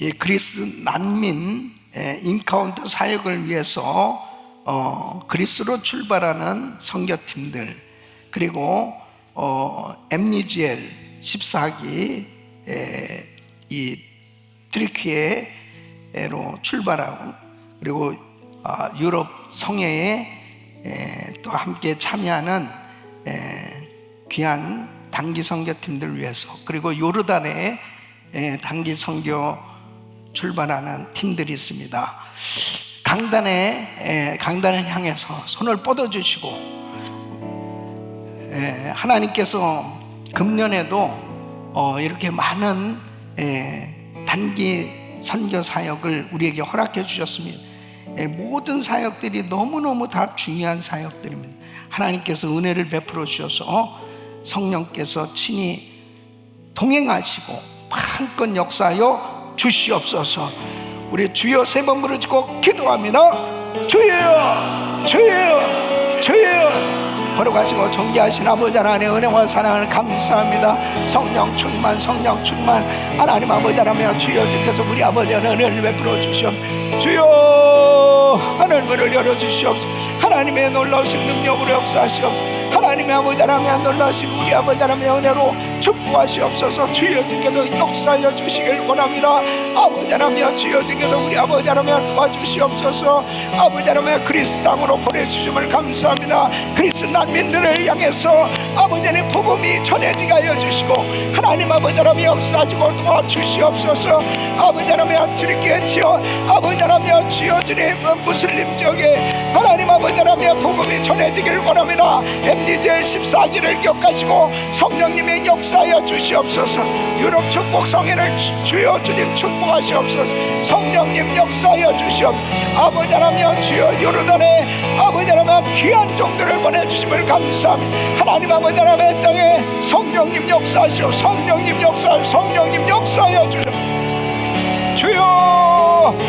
이 그리스 난민 에, 인카운터 사역을 위해서 어, 그리스로 출발하는 선교팀들 그리고 어, 엠니지엘 14기 에, 이 트리키에로 출발하고 그리고 아, 유럽 성회에 에, 또 함께 참여하는 에, 귀한 단기 선교팀들 위해서 그리고 요르단에 에, 단기 선교 출발하는 팀들이 있습니다. 강단에 에, 강단을 향해서 손을 뻗어 주시고 에, 하나님께서 금년에도 어, 이렇게 많은 에, 단기 선교 사역을 우리에게 허락해 주셨습니다. 에, 모든 사역들이 너무너무 다 중요한 사역들입니다. 하나님께서 은혜를 베풀어 주셔서 어, 성령께서 친히 동행하시고 한껏 역사하여 주시옵소서. 우리 주여 세 번 부르짖고 기도합니다. 주여, 주여, 주여. 걸어가시고 존귀하신 아버지 하나님의 은혜와 사랑을 감사합니다. 성령 충만, 성령 충만. 하나님 아버지 하나님 주여 주께서 우리 아버지의 은혜를 베풀어 주시옵. 주여 하늘 문을 열어 주시옵소서. 하나님의 놀라우신 능력으로 역사하시옵소서. 하나님의 아버지 하나님의 놀라우신 우리 아버지 하나님의 은혜로 축복하시옵소서. 주여 주께서 역사하여 주시길 원합니다. 아버지 하나님 주여 주께서 우리 아버지 하나님 도와주시옵소서. 아버지 하나님 그리스 땅으로 보내주심을 감사합니다. 그리스 난민들을 향해서 아버지 하나님 복음이 전해지게 하여 주시고 하나님 아버지 하나님 역사하시고 도와주시옵소서. 아버지 하나님 주님께 치어 아버지 하나님 주여 주님 무슬림 지역에 하나님 아버지 하나님 복음이 전해지길 원합니다. 엠니 제 14기를 기억하시고 성령님의 역사하여 주시옵소서. 유럽 축복 주- 주여 주님 축복하시옵소서. 성령님 역사하여 주시옵소서 아버지 하나님 주여 요르단에 아버지 하나님 귀한 종들을 보내주심을 감사합니다. 하나님 아버지 하나님의 땅에 성령님 역사하시오. 성령님 역사하시오 성령님 역사하여 주시옵소서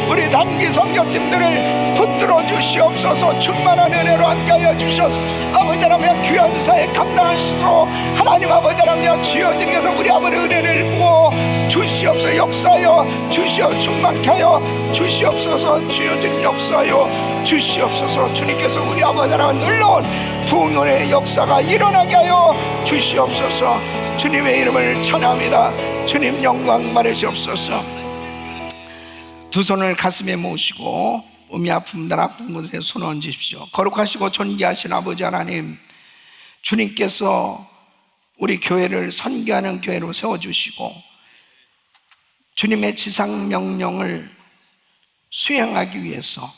우리 단기 성교팀들을 붙들어 주시옵소서. 충만한 은혜로 함께하여 주셔서 아버지 하나님 귀한 사에 감당할 수 있도록 하나님 아버지 하나님 주여 드리께서 우리 아버지 은혜를 부어 주시옵소서. 역사하여 주시어. 충만케 하여 주시옵소서. 주여 주님 역사하여 주시옵소서. 주님께서 우리 아버지 하나님 놀라운 부흥의 역사가 일어나게 하여 주시옵소서. 주님의 이름을 찬합니다. 주님 영광 받으시옵소서 두 손을 가슴에 모으시고 음이 아픔 날 아픈 곳에 손 얹으십시오 거룩하시고 존귀하신 아버지 하나님 주님께서 우리 교회를 선교하는 교회로 세워주시고 주님의 지상 명령을 수행하기 위해서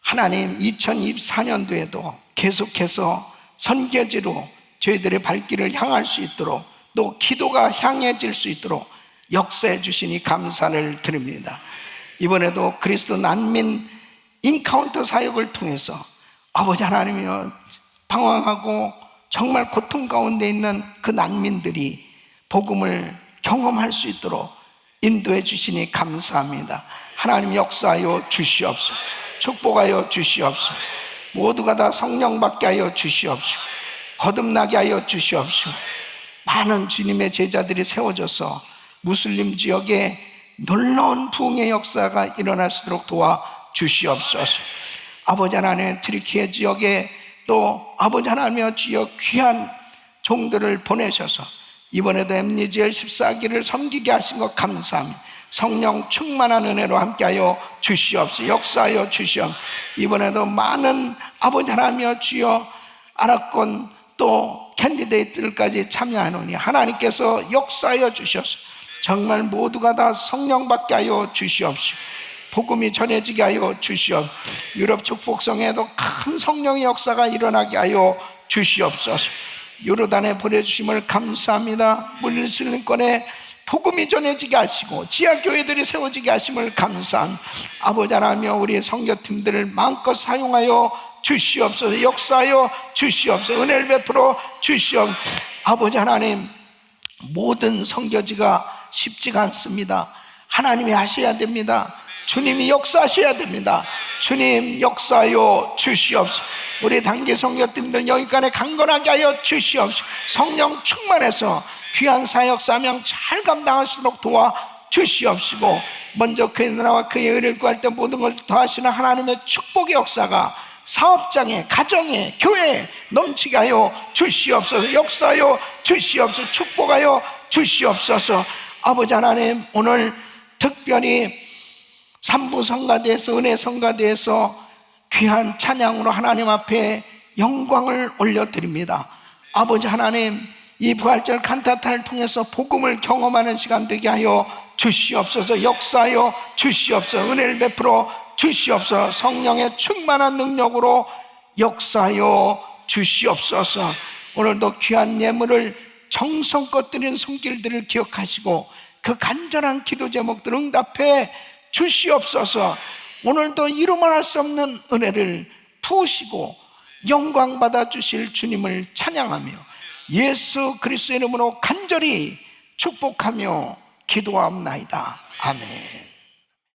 하나님 2024년도에도 계속해서 선교지로 저희들의 발길을 향할 수 있도록 또 기도가 향해질 수 있도록 역사해 주시니 감사를 드립니다. 이번에도 그리스도 난민 인카운터 사역을 통해서 아버지 하나님이여 방황하고 정말 고통 가운데 있는 그 난민들이 복음을 경험할 수 있도록 인도해 주시니 감사합니다. 하나님 역사하여 주시옵소서. 축복하여 주시옵소서. 모두가 다 성령 받게 하여 주시옵소서. 거듭나게 하여 주시옵소서. 많은 주님의 제자들이 세워져서 무슬림 지역에 놀라운 부흥의 역사가 일어날 수 있도록 도와 주시옵소서. 아버지 하나님 트리키에 지역에 또 아버지 하나님의 주여 귀한 종들을 보내셔서 이번에도 엠니지엘 14기를 섬기게 하신 것 감사합니다. 성령 충만한 은혜로 함께하여 주시옵소서 역사하여 주시옵소서 이번에도 많은 아버지 하나님의 주여 아랍권 또 캔디데이트들까지 참여하노니 하나님께서 역사하여 주셔서 정말 모두가 다 성령 받게 하여 주시옵시오. 복음이 전해지게 하여 주시옵. 유럽 축복성에도 큰 성령의 역사가 일어나게 하여 주시옵소서. 요르단에 보내주심을 감사합니다. 물리슬림권에 복음이 전해지게 하시고 지하교회들이 세워지게 하심을 감사한 아버지 하나며 우리 성교팀들을 마음껏 사용하여 주시옵소서 역사하여 주시옵소서 은혜를 베풀어 주시옵. 아버지 하나님 모든 성교지가 쉽지가 않습니다. 하나님이 하셔야 됩니다. 주님이 역사하셔야 됩니다. 주님 역사하여 주시옵소서. 우리 단기 성교팀들 여기까지 강건하게 하여 주시옵소서. 성령 충만해서 귀한 사역 사명 잘 있도록 도와 주시옵시고 먼저 그의 나라와 그의 의를 구할 때 모든 것을 더하시는 하나님의 축복의 역사가 사업장에 가정에 교회에 넘치게 하여 주시옵소서. 역사하여 주시옵소서. 축복하여 주시옵소서 아버지 하나님 오늘 특별히 삼부 성가대에서 은혜 성가대에서 귀한 찬양으로 하나님 앞에 영광을 올려드립니다. 아버지 하나님 이 부활절 칸타타를 통해서 복음을 경험하는 시간 되게 하여 주시옵소서 역사하여 주시옵소서 은혜를 베풀어 주시옵소서 성령의 충만한 능력으로 역사하여 주시옵소서 오늘도 귀한 예물을 정성껏 드린 손길들을 기억하시고 그 간절한 기도 제목들 응답해 주시옵소서. 오늘도 이루 말할 수 없는 은혜를 부으시고 영광 받아 주실 주님을 찬양하며 예수 그리스도 이름으로 간절히 축복하며 기도하옵나이다. 아멘